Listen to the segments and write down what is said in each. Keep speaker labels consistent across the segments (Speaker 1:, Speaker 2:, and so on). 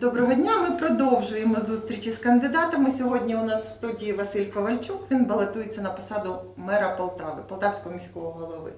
Speaker 1: Доброго дня. Ми продовжуємо зустрічі з кандидатами. Сьогодні у нас в студії Василь Ковальчук. Він балотується на посаду мера Полтави, Полтавського міського голови.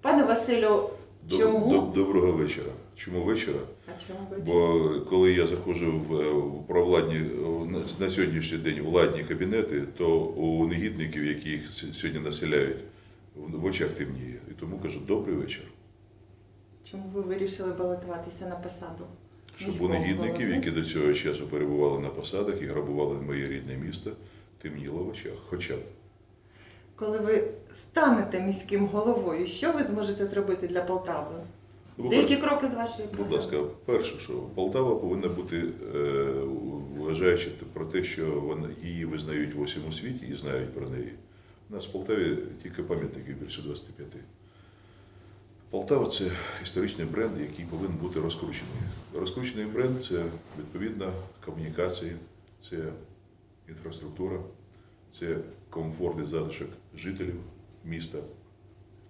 Speaker 1: Пане Василю, чому?
Speaker 2: доб- Доброго вечора. Чому вечора?
Speaker 1: А чому ви?
Speaker 2: Бо коли я заходжу в е, провладні на- сьогоднішній день владні кабінети, то у негідників, які їх сьогодні населяють, в в очах темніє. І тому кажу добрий вечір.
Speaker 1: Чому ви вирішили балотуватися на посаду?
Speaker 2: Щоб у негідників, які до цього часу перебували на посадах і грабували моє рідне місто, темніло в очах. Хоча б.
Speaker 1: Коли ви станете міським головою, що ви зможете зробити для Полтави?
Speaker 2: Будь
Speaker 1: Деякі
Speaker 2: ласка,
Speaker 1: кроки з вашої
Speaker 2: Будь ласка, перше, що Полтава повинна бути, е, вважаючи про те, що вона її визнають в усьому світі і знають про неї. У нас в Полтаві тільки пам'ятників більше 25. Полтава це історичний бренд, який повинен бути розкручений. Розкручений бренд це відповідно комунікації, це інфраструктура, це комфорт і затишок жителів міста,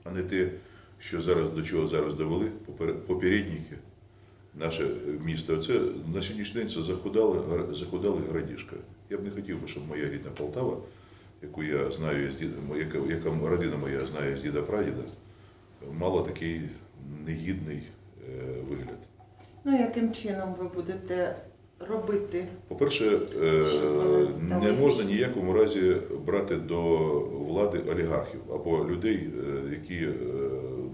Speaker 2: а не те, що зараз до чого зараз довели попер- попередники, наше місто. Це на сьогоднішній день це захудали, захудали градішка. Я б не хотів би, щоб моя рідна Полтава, яку я знаю яка родина моя знає з діда прадіда, мала такий негідний е, вигляд.
Speaker 1: Ну, яким чином ви будете робити?
Speaker 2: По-перше, е, не можна ніякому разі брати до влади олігархів або людей, е, які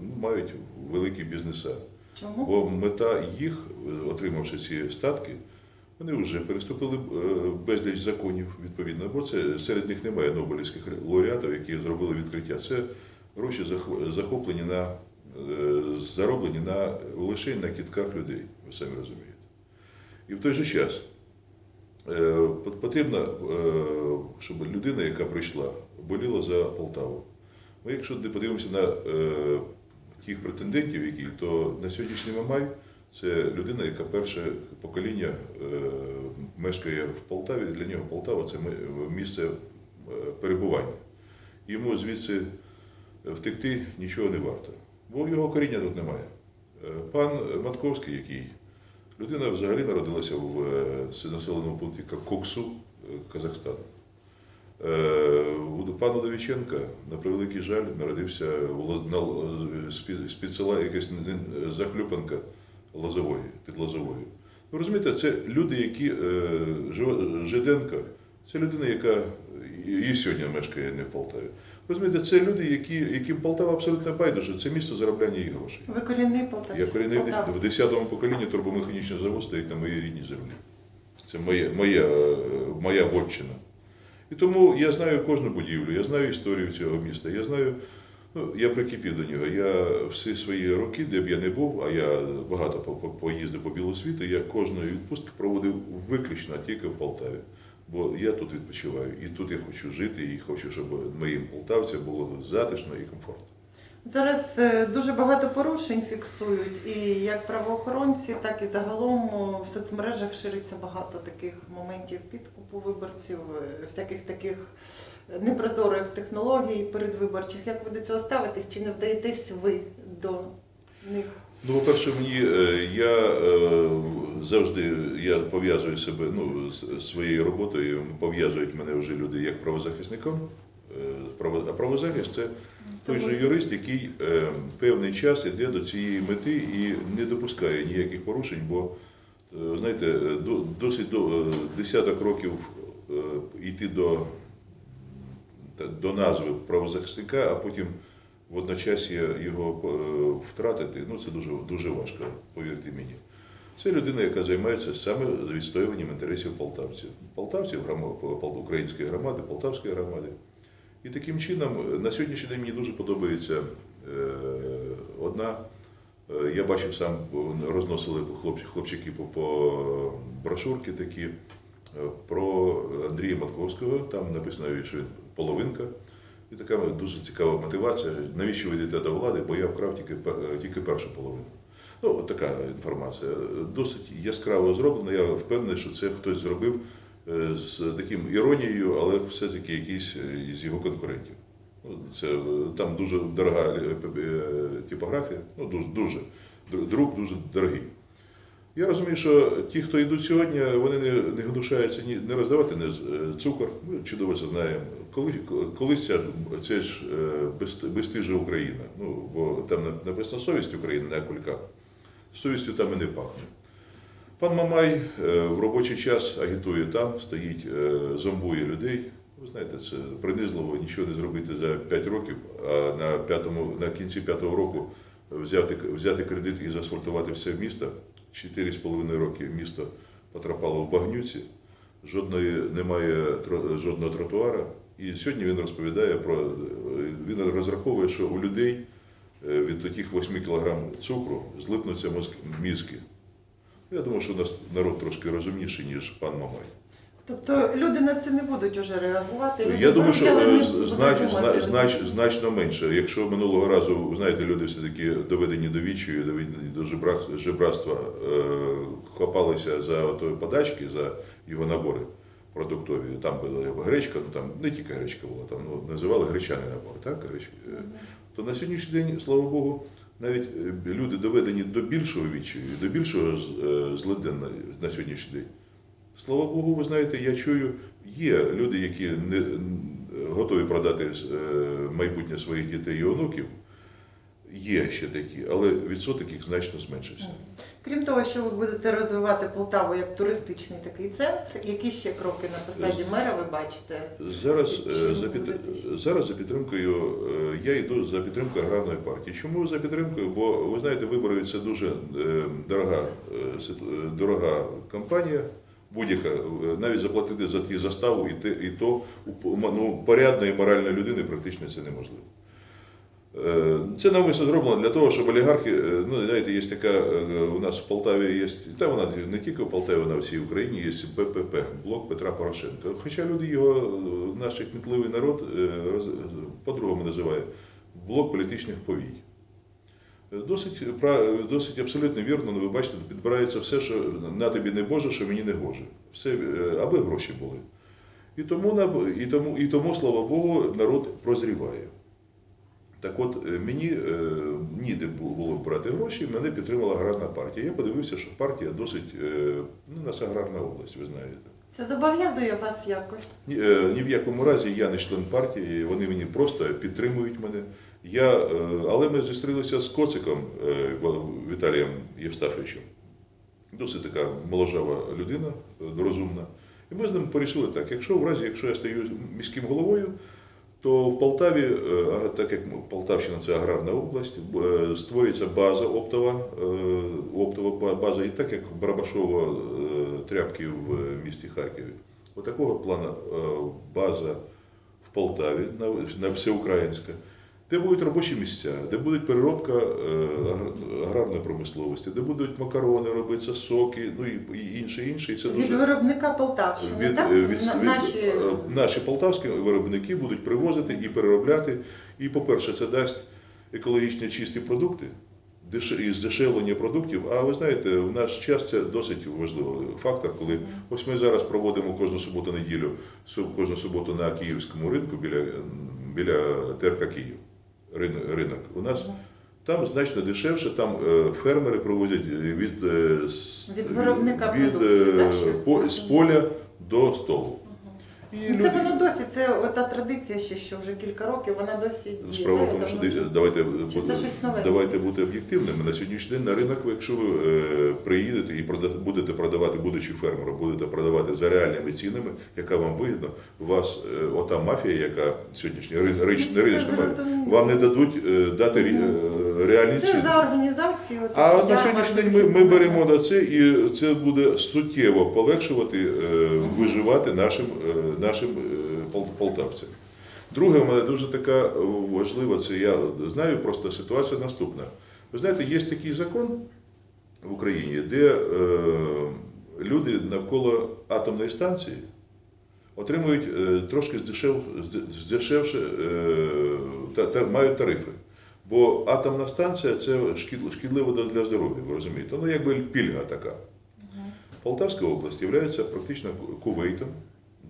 Speaker 2: ну, мають великі бізнеса.
Speaker 1: Чому?
Speaker 2: Бо мета їх, отримавши ці статки, вони вже переступили безліч законів відповідно, бо це серед них немає нобелівських лауреатів, які зробили відкриття. Це гроші захоплені на е, зароблені на лише на кітках людей, ви самі розумієте. І в той же час е, потрібно, е, щоб людина, яка прийшла, боліла за Полтаву. Ми, якщо подивимося на тих претендентів, які, то на сьогоднішній мамай це людина, яка перше покоління мешкає в Полтаві. Для нього Полтава це місце перебування. Йому звідси втекти нічого не варто, бо його коріння тут немає. Е, Пан Матковський, який людина взагалі народилася в е, населеному пункті Коксу, е, Казахстан. Е, Довіченка, на превеликий жаль, народився з-під села якась захлюпанка Лозової, під Лозовою. Ви розумієте, це люди, які Жиденко, це людина, яка і сьогодні мешкає не в Полтаві. Розумієте, це люди, які, яким Полтава абсолютно байдуже, це місце заробляння їх грошей.
Speaker 1: Ви корінний полтавець?
Speaker 2: Я корінний в 10-му поколінні турбомеханічний завод стоїть на моїй рідній землі. Це моя, моя, е, моя вотчина. І тому я знаю кожну будівлю, я знаю історію цього міста, я знаю, ну, я прикипів до нього. Я всі свої роки, де б я не був, а я багато по- по- поїздив по білу світу, я кожної відпустки проводив виключно тільки в Полтаві. Бо я тут відпочиваю, і тут я хочу жити, і хочу, щоб моїм полтавцям було затишно і комфортно.
Speaker 1: Зараз е, дуже багато порушень фіксують, і як правоохоронці, так і загалом в соцмережах шириться багато таких моментів підкупу виборців, е, всяких таких непрозорих технологій передвиборчих. Як ви до цього ставитесь? Чи не вдаєтесь ви до них?
Speaker 2: Ну, по-перше, мені е, я е, завжди я пов'язую себе ну, своєю роботою, пов'язують мене вже люди як правозахисником. Е, А правозахист це той же юрист, який е, певний час іде до цієї мети і не допускає ніяких порушень, бо е, знаєте, досить до, десяток років йти до, до назви правозахисника, а потім водночас його втратити, ну це дуже, дуже важко, повірте мені. Це людина, яка займається саме відстоюванням інтересів полтавців. Полтавців, української громади, полтавської громади. І таким чином е, на сьогоднішній день мені дуже подобається е, одна. е, Я бачив сам, розносили хлопчики по, брошурки такі про Андрія Матковського. Там написано, що половинка. І така дуже цікава мотивація. Навіщо ви йдете до влади? Бо я вкрав тільки, тільки першу половину. Ну, от така інформація. Досить яскраво зроблена. Я впевнений, що це хтось зробив е, з таким іронією, але все-таки якийсь е, із його конкурентів. Це, е, там дуже дорога типографія, ну дуже, дуже. Друк дуже дорогий. Я розумію, що ті, хто йдуть сьогодні, вони не, не гнушаються ні не роздавати не цукор. Ми чудово це знаємо. Колись, колись ця, це ж безстижа Україна. Ну, бо там на- написано совість України на кульках. Совістю там і не пахне. Пан Мамай е, в робочий час агітує там, стоїть, е, зомбує людей. Ви знаєте, це принизливо нічого не зробити за 5 років, а на, п'ятому, на кінці п'ятого року взяти, взяти кредит і заасфальтувати все місто. 4,5 роки місто потрапало в багнюці, жодної немає жодного тротуара. І сьогодні він розповідає про е, він розраховує, що у людей від таких 8 кг цукру злипнуться мізки. Я думаю, що у нас народ трошки розумніший, ніж пан Мамай.
Speaker 1: Тобто люди на це не будуть уже реагувати. люди
Speaker 2: Я думаю, що е, знач, знач, значно менше. Якщо минулого разу, знаєте, люди все-таки доведені до відчаю, доведені до жебра- жебратства, е, хапалися за ото подачки, за його набори продуктові. Там була гречка, ну там не тільки гречка була, там ну, називали гречаний набор, так? Гречка. Е, То на сьогоднішній день, слава Богу, навіть е, люди доведені до більшого відчаю, до більшого е, на, на сьогоднішній день. Слава Богу, ви знаєте, я чую, є люди, які не готові продати е, майбутнє своїх дітей і онуків. Є ще такі, але відсоток їх значно зменшився.
Speaker 1: Крім того, що ви будете розвивати Полтаву як туристичний такий центр, які ще кроки на посаді мера ви бачите?
Speaker 2: Зараз, е, за, під... зараз за підтримкою, е, я йду за підтримкою аграрної партії. Чому за підтримкою? Бо ви знаєте, вибори це дуже е, дорога, е, е, дорога кампанія. Будь-яка, Е, навіть заплатити за ті заставу і, те, і то ну, порядної моральної людини практично це неможливо. Е, Це навмисно зроблено для того, щоб олігархи, е, ну знаєте, є така е, у нас в Полтаві є, та вона не тільки в Полтаві, вона в всій Україні є БПП, блок Петра Порошенка. Хоча люди його, наш кмітливий народ, по-другому називає блок політичних повій. Досить, досить абсолютно вірно, ну, ви бачите, підбирається все, що на тобі не Боже, що мені не гоже. Все, аби гроші були. І тому, і тому, і тому, слава Богу, народ прозріває. Так от е, мені е, ніде було брати гроші, мене підтримала аграрна партія. Я подивився, що партія досить, е, ну, нас аграрна область, ви знаєте.
Speaker 1: Це зобов'язує вас якось?
Speaker 2: Ні, е, ні в якому разі я не член партії, вони мені просто підтримують мене. Я, е, але ми зустрілися з Коциком е, Віталієм Євстафовичем. Досить така моложава людина, е, розумна. І ми з ним порішили так: якщо в разі, якщо я стаю міським головою, то в Полтаві, е, так як Полтавщина це аграрна область, е, створюється база оптова, е, оптова база, і так як Барабашова тряпки в місті Харкові. Отакого плану е, база в Полтаві на всеукраїнська, де будуть робочі місця, де буде переробка е, аграрної промисловості, де будуть макарони робитися, соки, ну і, інше, інше. І це
Speaker 1: Від
Speaker 2: дуже
Speaker 1: виробника Полтавщини,
Speaker 2: від,
Speaker 1: так?
Speaker 2: е, від,
Speaker 1: На-
Speaker 2: від-
Speaker 1: наші...
Speaker 2: е, наші полтавські виробники будуть привозити і переробляти. І, по-перше, це дасть екологічно чисті продукти, і здешевлення продуктів. А ви знаєте, в наш час це досить важливий фактор, коли ось ми зараз проводимо кожну суботу-неділю, кожну суботу на київському ринку біля, біля ТРК Київ. Рин- Ринок. У нас там значно дешевше, там е, фермери проводять від, е,
Speaker 1: Від виробника
Speaker 2: від,
Speaker 1: продукції,
Speaker 2: від,
Speaker 1: так,
Speaker 2: по- з поля до столу. І
Speaker 1: Ну, Це воно досі, це та традиція ще, що вже кілька років, вона досі діє.
Speaker 2: Справа в тому, що дивіться, давайте,
Speaker 1: Чи
Speaker 2: бу-
Speaker 1: це щось нове?
Speaker 2: давайте бути об'єктивними. На сьогоднішній день на ринок, ви, якщо ви е, приїдете і прода- будете продавати, будучи фермером, будете продавати за реальними цінами, яка вам вигідна, у вас е, ота мафія, яка сьогоднішня рин- рич- не
Speaker 1: Це
Speaker 2: риночна мафія,
Speaker 1: зрозуміло.
Speaker 2: вам не дадуть е, дати рі- е, реальні
Speaker 1: Це за організацію. от,
Speaker 2: А на сьогоднішній день ми, ми беремо на це, і це буде суттєво полегшувати е, виживати нашим, е, нашим е, полтавцям. Друге, у мене дуже така важлива, це я знаю, просто ситуація наступна. Ви знаєте, є такий закон в Україні, де е, люди навколо атомної станції отримують е, трошки здешев, здешевше, е, та, та, мають тарифи. Бо атомна станція це шкідливо для- здоров'я, ви розумієте? Ну, якби пільга така. Полтавська область є практично кувейтом.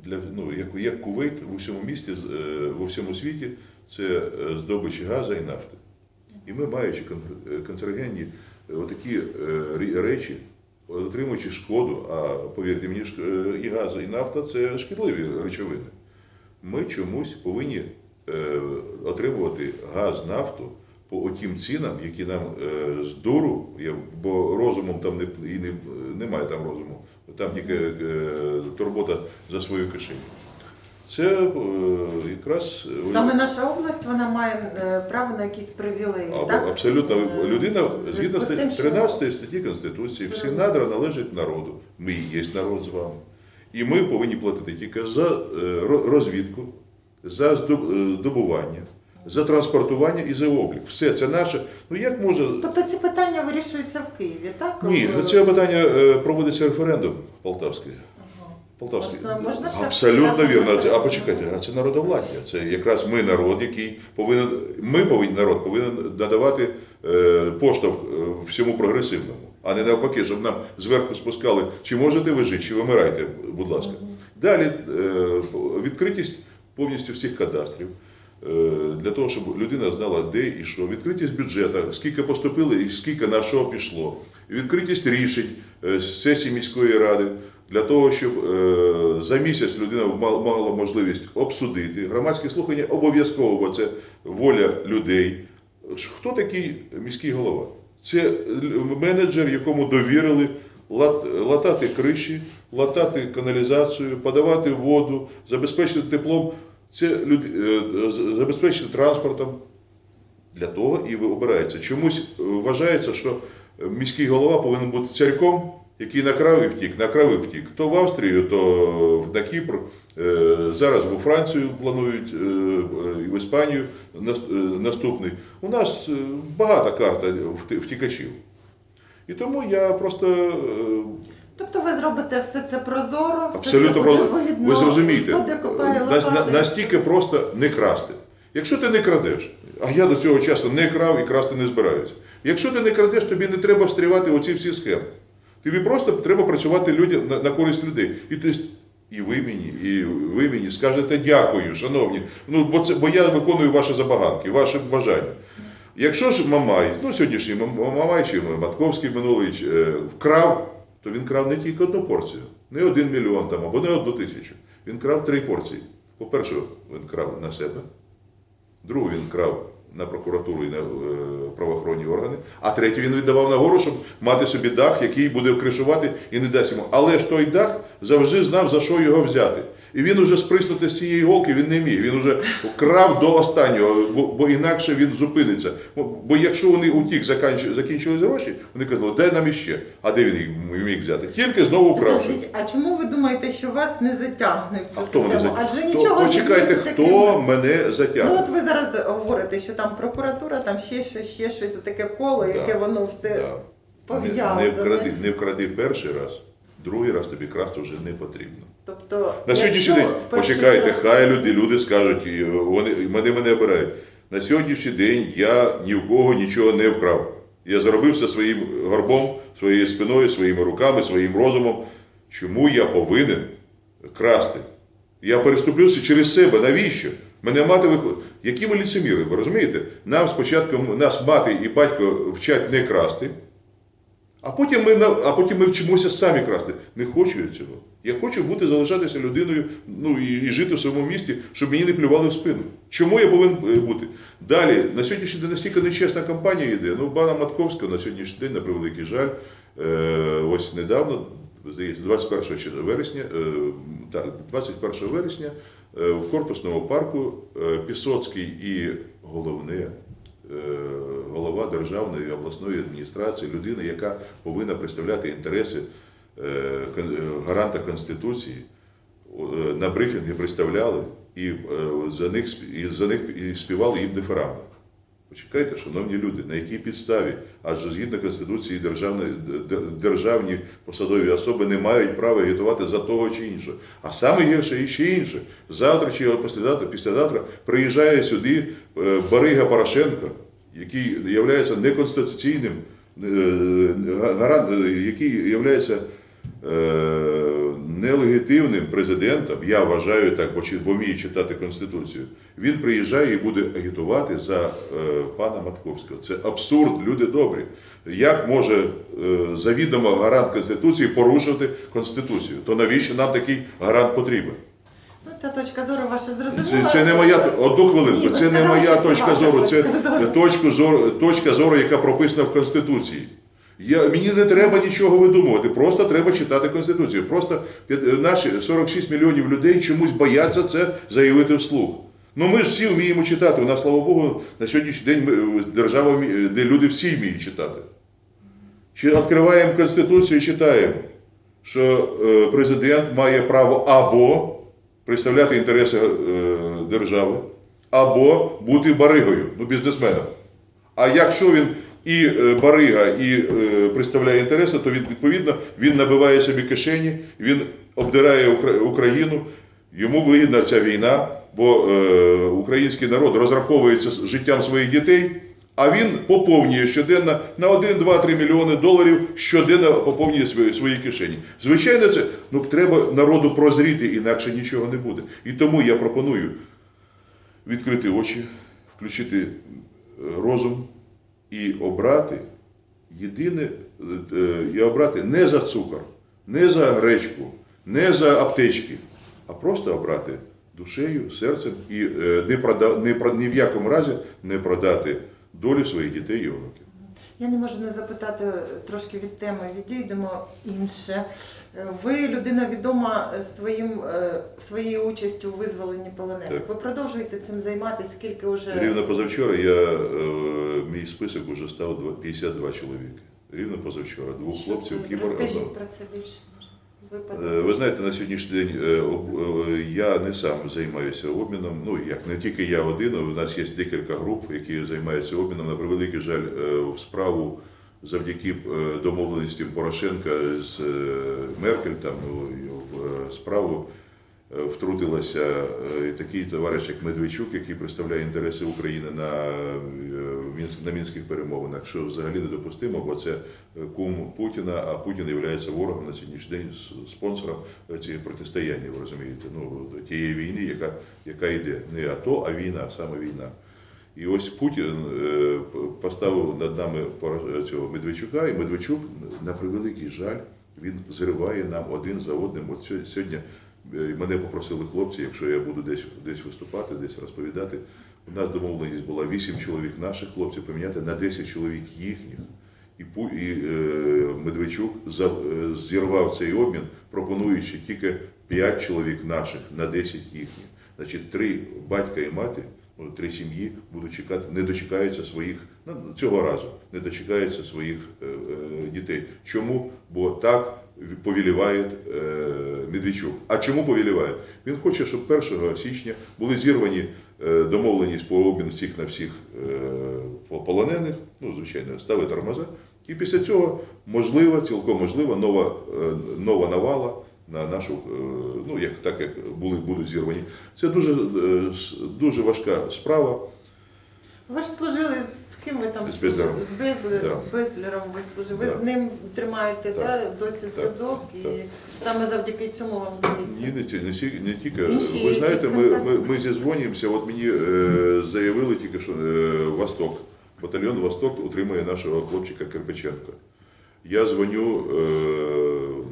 Speaker 2: Для, ну, як, як кувейт в усьому місті, е, в усьому світі, це е, здобич газу і нафти. І ми, маючи канцерогенні е, отакі е, речі, отримуючи шкоду, а повірте мені, і газ, і нафта це шкідливі речовини. Ми чомусь повинні отримувати газ, нафту по отім цінам, які нам е, з дуру, я- бо розумом там не, і не, немає там розуму, там тільки е, турбота за свою кишеню. Це е, якраз е,
Speaker 1: Саме наша область вона має е, право на якісь привілеї.
Speaker 2: або-
Speaker 1: так?
Speaker 2: абсолютно
Speaker 1: Е,
Speaker 2: людина згідно
Speaker 1: з тим, що-
Speaker 2: 13 статті Конституції, всі надра належать народу. Ми і є народ з вами. І ми повинні платити тільки за е, ро- розвідку, за здоб- е, добування, за транспортування і за облік. Все це наше. Ну як може.
Speaker 1: Тобто ці питання вирішуються в Києві, так?
Speaker 2: Ні, за це питання е, проводиться референдум полтавський. Полтавський.
Speaker 1: Можна- можна ще
Speaker 2: Абсолютно вірно. А почекайте, а це народовладдя. Це якраз ми народ, який повинен, ми повинні народ повинен надавати е, поштовх е, всьому прогресивному, а не навпаки, щоб нам зверху спускали, чи можете ви жити, чи вимирайте, будь ласка. Далі е, відкритість повністю всіх кадастрів. Е, Для того, щоб людина знала, де і що, відкритість бюджету, скільки поступило і скільки на що пішло, відкритість рішень е, сесії міської ради, для того, щоб е, за місяць людина ма- мала можливість обсудити. Громадські слухання обов'язково, бо це воля людей. Хто такий міський голова? Це менеджер, якому довірили латати криші, латати каналізацію, подавати воду, забезпечити теплом, це люд- е, забезпечити транспортом. Для того і обирається. Чомусь е, вважається, що міський голова повинен бути царьком, який накрав і втік, накрав і втік. То в Австрію, то на Кіпр. Е, Зараз у Францію планують і в Іспанію наступний. У нас багата карта втікачів. І тому я просто
Speaker 1: Тобто ви зробите все це прозоро, все
Speaker 2: Абсолютно
Speaker 1: це буде
Speaker 2: просто.
Speaker 1: вигідно.
Speaker 2: Ви зрозумієте,
Speaker 1: Хто де копає
Speaker 2: нас- на-
Speaker 1: лопати.
Speaker 2: настільки просто не красти. Якщо ти не крадеш, а я до цього часу не крав і красти не збираюся. Якщо ти не крадеш, тобі не треба встрівати оці всі схеми. Тобі просто треба працювати людям на, на користь людей. І ти с- і ви мені, і ви мені скажете дякую, шановні. Ну, бо це бо я виконую ваші забаганки, ваші бажання. Якщо ж Мамай, ну сьогоднішній Мам- Мамай чи Матковський минулий е, вкрав, то він крав не тільки одну порцію, не один мільйон там або не одну тисячу. Він крав три порції. По-перше, він крав на себе, другу він крав на прокуратуру і на е, правоохоронні органи, а третю він віддавав нагору, щоб мати собі дах, який буде кришувати і не дасть йому. Але ж той дах завжди знав, за що його взяти. І він уже сприснути з цієї голки він не міг. Він уже крав до останнього, бо, бо інакше він зупиниться. Бо, якщо вони утік закінчили, закінчились гроші, вони казали, дай нам іще. А де він їх міг взяти? Тільки знову вкравши.
Speaker 1: А чому ви думаєте, що вас не затягне в цю
Speaker 2: А хто мене
Speaker 1: систему?
Speaker 2: затягне?
Speaker 1: Адже нічого не
Speaker 2: Почекайте, хто мене
Speaker 1: Ну от ви зараз говорите, що там прокуратура, там ще щось, ще щось, таке коло,
Speaker 2: Да.
Speaker 1: яке воно все
Speaker 2: Да. Не,
Speaker 1: пов'язане.
Speaker 2: не, вкради, не вкради перший раз, другий раз тобі красти вже не потрібно.
Speaker 1: Тобто,
Speaker 2: На сьогоднішній день, почекайте, хай люди, люди скажуть, вони мене мене обирають. На сьогоднішній день я ні в кого нічого не вкрав. Я заробив все своїм горбом, своєю спиною, своїми руками, своїм розумом. Чому я повинен красти? Я переступлюся через себе. Навіщо? Мене мати виходить. Які ми ліцеміри, ви розумієте? Нам спочатку нас мати і батько вчать не красти, а потім ми а потім ми вчимося самі красти. Не хочу я цього. Я хочу бути залишатися людиною, ну і, і жити в своєму місті, щоб мені не плювали в спину. Чому я повинен е, бути? Далі, на сьогоднішній день настільки нечесна кампанія йде. Ну, пана Матковського на сьогоднішній день, на превеликий жаль, е, ось недавно, здається, 21 вересня, е, так, 21 вересня е, в корпусному парку е, Пісоцький і головне голова державної обласної адміністрації, людина, яка повинна представляти інтереси е, е, гаранта Конституції, е, на брифінги представляли і е, за них і за них і співали їм дифирами. Почекайте, шановні люди, на якій підставі? Адже згідно Конституції державні, державні посадові особи не мають права агітувати за того чи іншого. А саме гірше і ще інше. Завтра чи післязавтра, післязавтра приїжджає сюди е, Барига Порошенко, який є неконституційним, е, е, який є нелегітимним президентом, я вважаю так, бо, вмію читати Конституцію, він приїжджає і буде агітувати за е, пана Матковського. Це абсурд, люди добрі. Як може е, завідомо гарант Конституції порушувати Конституцію? То навіщо нам такий гарант потрібен?
Speaker 1: Ну, ця точка зору ваша зрозуміла.
Speaker 2: це не моя одну хвилинку. Це не моя точка зору. Це
Speaker 1: точка зору,
Speaker 2: точка зору, яка прописана в Конституції. Я, мені не треба нічого видумувати, просто треба читати Конституцію. Просто наші 46 мільйонів людей чомусь бояться це заявити вслух. Ну ми ж всі вміємо читати. У нас, слава Богу, на сьогоднішній день ми, держава, де люди всі вміють читати. Чи відкриваємо Конституцію і читаємо, що е, президент має право або представляти інтереси е, держави, або бути баригою, ну, бізнесменом. А якщо він і е, барига, і е, представляє інтереси, то відповідно він набиває собі кишені, він обдирає Україну. Йому вигідна ця війна, бо е, український народ розраховується з життям своїх дітей, а він поповнює щоденно на 1, 2, 3 мільйони доларів щоденно поповнює свої, свої кишені. Звичайно, це ну, треба народу прозріти, інакше нічого не буде. І тому я пропоную відкрити очі, включити розум і обрати єдине, е, і обрати не за цукор, не за гречку, не за аптечки, а просто обрати душею, серцем і е, не, прода, не, ні в якому разі не продати долю своїх дітей і онуків.
Speaker 1: Я не можу не запитати трошки від теми. Відійдемо інше. Е, Ви людина відома своїм е, своєю участю у визволенні полонених.
Speaker 2: Так.
Speaker 1: Ви продовжуєте цим займатися? Скільки вже
Speaker 2: Рівно позавчора я, е, мій список вже став 52 чоловіки. Рівно позавчора. Двох хлопців, кібер.
Speaker 1: Розкажіть про це більше.
Speaker 2: Е, Ви знаєте, на сьогоднішній день е, е, я не сам займаюся обміном. Ну як не тільки я один, у нас є декілька груп, які займаються обміном. На превеликий жаль, в справу завдяки домовленостям Порошенка з Меркель там ну, в справу. Втрутилася такий товариш, як Медведчук, який представляє інтереси України на, на мінських перемовинах, що взагалі недопустимо, бо це кум Путіна, а Путін є ворогом на сьогоднішній день спонсором цієї протистояння, ви розумієте, ну, тієї війни, яка, яка йде. Не АТО, а війна, саме війна. І ось Путін е, поставив над нами цього Медведчука, і Медведчук, на превеликий жаль, він зриває нам один за одним. От сьо- сьогодні е, мене попросили хлопці, якщо я буду десь, десь виступати, десь розповідати. У нас домовленість була 8 чоловік наших хлопців поміняти на 10 чоловік їхніх. І, і е, Медведчук е, зірвав цей обмін, пропонуючи тільки 5 чоловік наших на 10 їхніх. Значить, три батька і мати, ну, три сім'ї будуть чекати, не дочекаються своїх ну, цього разу, не дочекаються своїх е, е, дітей. Чому? Бо так повіліває е, Медведчук. А чому повіліває? Він хоче, щоб 1 січня були зірвані домовленість по обмін всіх на всіх е, полонених, ну, звичайно, стави тормоза. І після цього можлива, цілком можлива нова, е, нова навала на нашу, е, ну як так як були будуть зірвані. Це дуже, е, дуже важка справа.
Speaker 1: Ви ж служили ким ви там
Speaker 2: З Безлером.
Speaker 1: З, Безлер,
Speaker 2: Да.
Speaker 1: з Безлером ви служили. Ви
Speaker 2: Да.
Speaker 1: з ним тримаєте
Speaker 2: Так.
Speaker 1: досі зв'язок і
Speaker 2: Так.
Speaker 1: саме завдяки цьому вам
Speaker 2: Ні,
Speaker 1: вдається.
Speaker 2: не, не, ті- не тільки.
Speaker 1: Інші
Speaker 2: Ви знаєте,
Speaker 1: якісь
Speaker 2: ми,
Speaker 1: контакти?
Speaker 2: ми, ми зізвонюємося, от мені е, заявили тільки, що е, Восток, батальйон Восток утримує нашого хлопчика Кирпиченка. Я дзвоню е,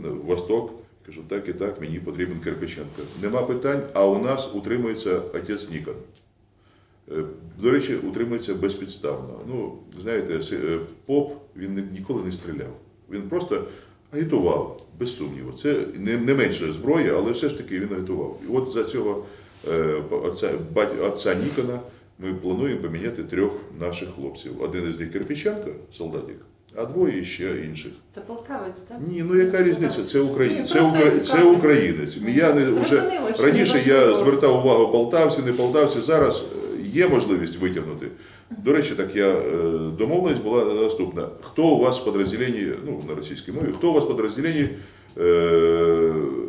Speaker 2: в Восток, кажу, так і так, мені потрібен Кирпиченко. Нема питань, а у нас утримується отець Нікон. Е, До речі, утримується безпідставно. Ну, знаєте, е, поп він ніколи не стріляв. Він просто агітував, без сумніву. Це не, не менше зброя, але все ж таки він агітував. І от за цього е, отця, отця Нікона ми плануємо поміняти трьох наших хлопців. Один із них Кирпиченко, солдатик, а двоє ще інших.
Speaker 1: Це полтавець, так?
Speaker 2: Ні, ну яка різниця? Це українець. Це,
Speaker 1: просто
Speaker 2: це українець. Я не вже раніше я звертав увагу полтавці, не полтавці. Зараз є можливість витягнути. До речі, так я е, домовленість була наступна. Хто у вас в підрозділенні, ну на російській мові, хто у вас в підрозділенні е,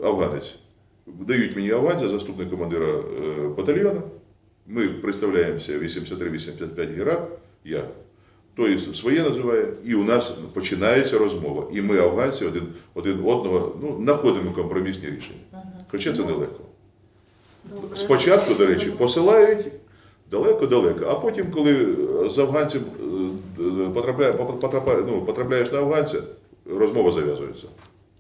Speaker 2: афганець? Дають мені афганця, заступник командира е, батальйону. Ми представляємося 83-85 герат, я. той своє називає, і у нас починається розмова. І ми, афганці, один, один одного ну, знаходимо компромісні рішення. Хоча це нелегко. Спочатку, до речі, посилають далеко-далеко, а потім, коли з афганцем е, потрапляє, потрапляє, ну, потрапляєш на афганця, розмова зав'язується.